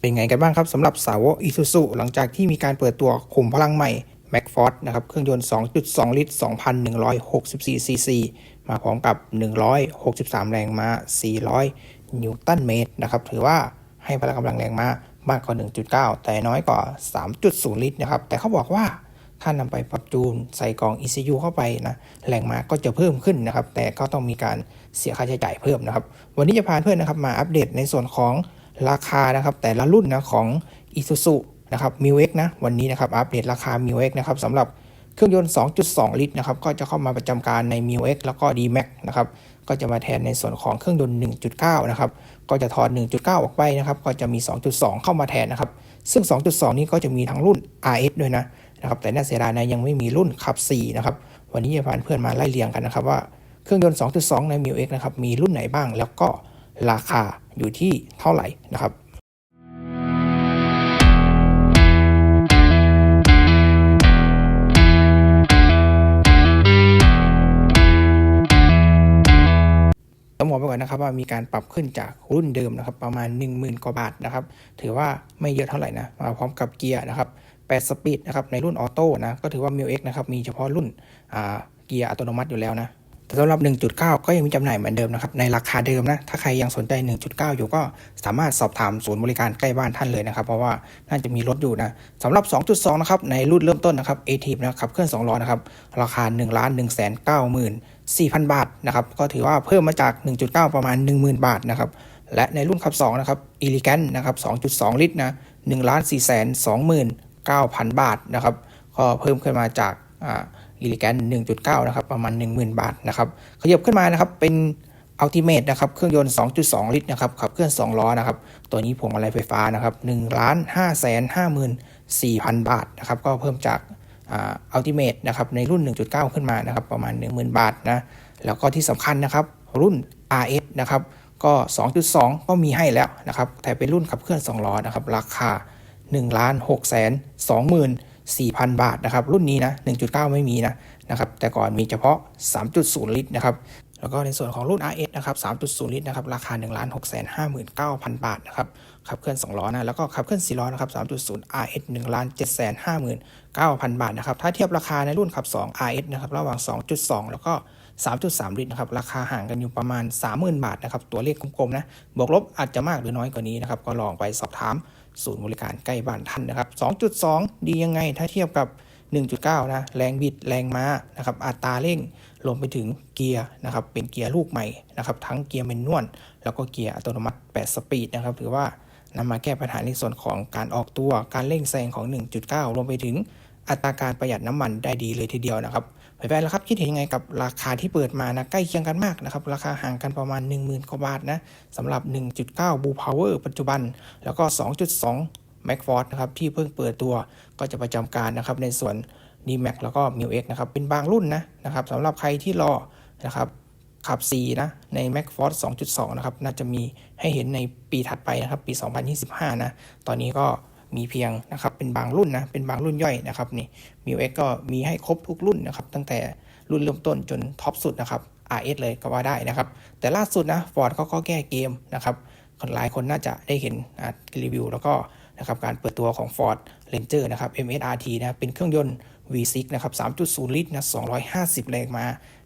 เป็นไงกันบ้างครับสำหรับสาวกอีซูซูหลังจากที่มีการเปิดตัวขุมพลังใหม่ m a c f o r d นะครับเครื่องยนต์ 2.2 ลิตร 2,164 ซีซี มาพร้อมกับ 163 แรงม้า 400 นิวตันเมตรนะครับถือว่าให้พละกำลังแรงม้ามากกว่า 1.9 แต่น้อยกว่า 3.0 ลิตรนะครับแต่เขาบอกว่าถ้านำไปปรับจูนใส่กล่อง ECU เข้าไปนะแรงม้าก็จะเพิ่มขึ้นนะครับ แต่ก็ต้องมีการเสียค่าใช้จ่ายเพิ่มนะครับ วันนี้จะพาเพื่อนนะครับมาอัปเดตในส่วนของ ราคานะครับแต่ละรุ่นนะของ Isuzu นะครับ m i w x นะวันนี้นะครับอัปเดตราคา m i w x นะครับสำหรับเครื่องยนต์ 2.2 ลิตรนะครับก็จะเข้ามาประจำการใน m i w x แล้วก็ D-Max นะครับก็จะมาแทนในส่วนของเครื่องยนต์ 1.9 นะครับก็จะถอด 1.9 ออกไปนะครับก็จะมี 2.2 เข้ามาแทนนะครับซึ่ง 2.2 นี้ก็จะมีทั้งรุ่น RS ด้วยนะนะครับแต่น่าเสียดายนะยังไม่มีรุ่นขับ 4 นะครับวันนี้จะพาเพื่อนมาไล่เรียงกันนะครับว่าเครื่องยนต์ 2.2 ใน m i w x นะครับมีรุ่นไหนบ้างแล้วก็ราคา อยู่ที่เท่าไหร่นะครับต้องบอกไปก่อนนะครับว่ามีการปรับขึ้นจากรุ่นเดิมนะครับประมาณ 10,000 กว่าบาทนะครับถือว่าไม่เยอะเท่าไหร่นะมาพร้อมกับเกียร์นะครับ8สปีดนะครับในรุ่นออโต้นะก็ถือว่า m i l X นะครับมีเฉพาะรุ่นเกียร์อัตโนมัติอยู่แล้วนะ แต่สำหรับ 1.9 ก็ยังมีจำหน่ายเหมือนเดิมนะครับในราคาเดิมนะ ถ้าใครยังสนใจ 1.9 อยู่ก็สามารถสอบถามศูนย์บริการใกล้บ้านท่านเลยนะครับ เพราะว่าน่าจะมีรถอยู่นะสำหรับ 2.2 นะครับ ในรุ่นเริ่มต้นนะครับ a t i v นะครับเครื่อง2ล้อนะครับ ราคา 1 1 9 4,000 บาทนะครับ ก็ถือว่าเพิ่มมาจาก 1.9 ประมาณ 10,000 บาทนะครับ และในรุ่นขับ2นะครับ e l e g a n นะครับ 2.2 ลิตรนะ1 4 2 9,000 บาทนะครับ ก็เพิ่มขึ้นมาจากอ่า อีลิแกน1.9 นะครับ ประมาณ 10,000 บาทนะครับขยับขึ้นมานะครับ เป็นอัลติเมทนะครับเครื่องยนต์ 2.2 ลิตรนะครับขับเคลื่อน 2 ล้อนะครับ ตัวนี้พวงมาลัยไฟฟ้านะครับ1ล้าน5แสน54,000 บาทนะครับ ก็เพิ่มจากอัลติเมทนะครับในรุ่น 1.9 ขึ้นมานะครับ ประมาณ 10,000 บาทนะ แล้วก็ที่สำคัญนะครับ รุ่น RS นะครับ ก็ 2.2 ก็มีให้แล้วนะครับ แต่เป็นรุ่นขับเคลื่อน 2 ล้อนะครับ ราคา1ล้าน6แสน20,000 4,000 บาทนะครับ รุ่นนี้นะ 1.9 ไม่มีนะนะครับ แต่ก่อนมีเฉพาะ 3.0 ลิตรนะครับ แล้วก็ในส่วนของรุ่น RS นะครับ 3.0 ลิตรนะครับ ราคา 1 6 5 9 0 0 0 บาทนะครับ ขับเคลื่อน 2 ล้อนะ แล้วก็ขับเคลื่อน 4 ล้อนะครับ 3.0 RS 1 7 5 9 0 0 0 บาทนะครับ ถ้าเทียบราคาในรุ่นขับ 2 RS นะครับ ระหว่าง 2.2 แล้วก็ 3.3 ลิตรนะครับราคาห่างกันอยู่ประมาณ 30,000 บาทนะครับตัวเลขกลมๆนะบวกลบอาจจะมากหรือน้อยกว่านี้นะครับก็ลองไปสอบถามศูนย์บริการใกล้บ้านท่านนะครับ 2.2 ดียังไงถ้าเทียบกับ 1.9 นะ แรงบิด แรงม้า นะครับ อัตราเร่งรวมไปถึงเกียร์นะครับ เป็นเกียร์ลูกใหม่นะครับ ทั้งเกียร์เมนนวล แล้วก็เกียร์อัตโนมัติ 8 สปีดนะครับ ถือว่านำมาแก้ปัญหาในส่วนของการออกตัว การเร่งแซงของ 1.9 รวมไปถึงอัตราการประหยัดน้ำมันได้ดีเลยทีเดียวนะครับ แฟนแล้วครับคิดเห็นยังไงกับราคาที่เปิดมานะใกล้เคียงกันมากนะครับราคาห่างกันประมาณ 10,000กว่าบาทนะสำหรับ 1.9 Blue Power ปัจจุบัน แล้วก็ 2.2 m a c f o r d นะครับที่เพิ่งเปิดตัวก็จะประจำการนะครับในส่วน d m a x แล้วก็ m i x นะครับเป็นบางรุ่นนะนะครับสำหรับใครที่รอนะครับขับ 4 นะ ใน m a c f o r d 2.2 นะครับ น่าจะมีให้เห็นในปีถัดไปนะครับ ปี 2025 นะ ตอนนี้ก็ มีเพียงนะครับเป็นบางรุ่นนะเป็นบางรุ่นย่อยนะครับนี่มิวเอ็กก็มีให้ครบทุกรุ่นนะครับตั้งแต่รุ่นเริ่มต้นจนท็อปสุดนะครับ RS เลยก็ว่าได้นะครับ แต่ล่าสุดนะฟอร์ดเขาก็แก้เกมนะครับคนหลายคนน่าจะได้เห็นรีวิวแล้วก็นะครับการเปิดตัวของ Ford Ranger นะครับ MSRT นะเป็นเครื่องยนต์ V6 นะครับ 3.0 ลิตรนะ 250 แรงมา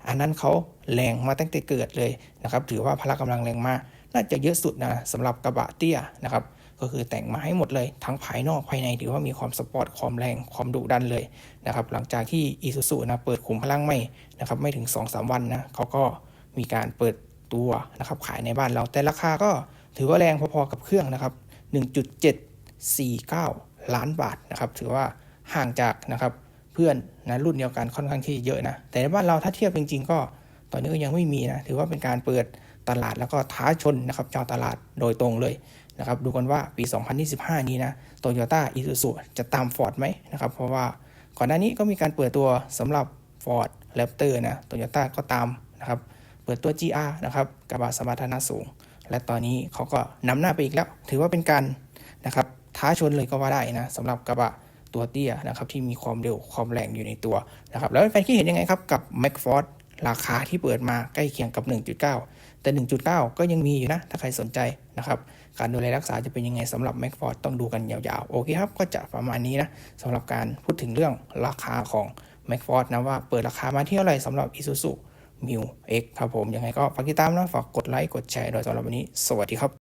อันนั้นเขาแรงมาตั้งแต่เกิดเลยนะครับ ถือว่าพละกำลังแรงมากน่าจะเยอะสุดนะสำหรับกระบะเตี้ยนะครับ ก็คือแต่งมาให้หมดเลย ทั้งภายนอกภายในถือว่ามีความสปอร์ตความแรงความดุดันเลยนะครับหลังจากที่อีซูซูนะเปิดขุมพลังไม่นะครับไม่ถึง 2-3 วันนะเขาก็มีการเปิดตัวนะครับขายในบ้านเราแต่ราคาก็ถือว่าแรงพอๆกับเครื่องนะครับ1.749 ล้านบาทนะครับถือว่าห่างจากนะครับเพื่อนนะรุ่นเดียวกันค่อนข้างที่เยอะนะแต่ในบ้านเราถ้าเทียบจริง ๆ ก็ตอนนี้ก็ยังไม่มีนะถือว่าเป็นการเปิดตลาดแล้วก็ท้าชนนะครับเจ้าตลาดโดยตรงเลย นะครับดูกันว่าปี 2025 นี้นะโตโยต้าอีซูซูจะตามฟอร์ดไหมนะครับเพราะว่าก่อนหน้านี้ก็มีการเปิดตัวสำหรับ Ford Raptor นะโตโยต้าก็ตามนะครับเปิดตัว GR นะครับกระบะสมรรถนะสูง และตอนนี้เขาก็นำหน้าไปอีกแล้ว ถือว่าเป็นการนะครับท้าชนเลยก็ว่าได้นะสำหรับกระบะตัวเตี้ยนะครับที่มีความเร็วความแรงอยู่ในตัวนะครับแล้วแฟนคิดเห็นยังไงครับกับ m a c f o r d ราคาที่เปิดมาใกล้เคียงกับ 1.9 แต่ 1.9 ก็ยังมีอยู่นะ ถ้าใครสนใจนะครับ การดูแลรักษาจะเป็นยังไงสำหรับแม็กฟอร์ดต้องดูกันยาวๆ โอเคครับ ก็จะประมาณนี้นะสำหรับการพูดถึงเรื่องราคาของแม็กฟอร์ดนะว่าเปิดราคามาที่เท่าไหร่สำหรับ Isuzu m i x ครับผมยังไงก็ฝากติดตามนะฝากกดไลค์กดแชร์โดยสำหรับวันนี้ สวัสดีครับ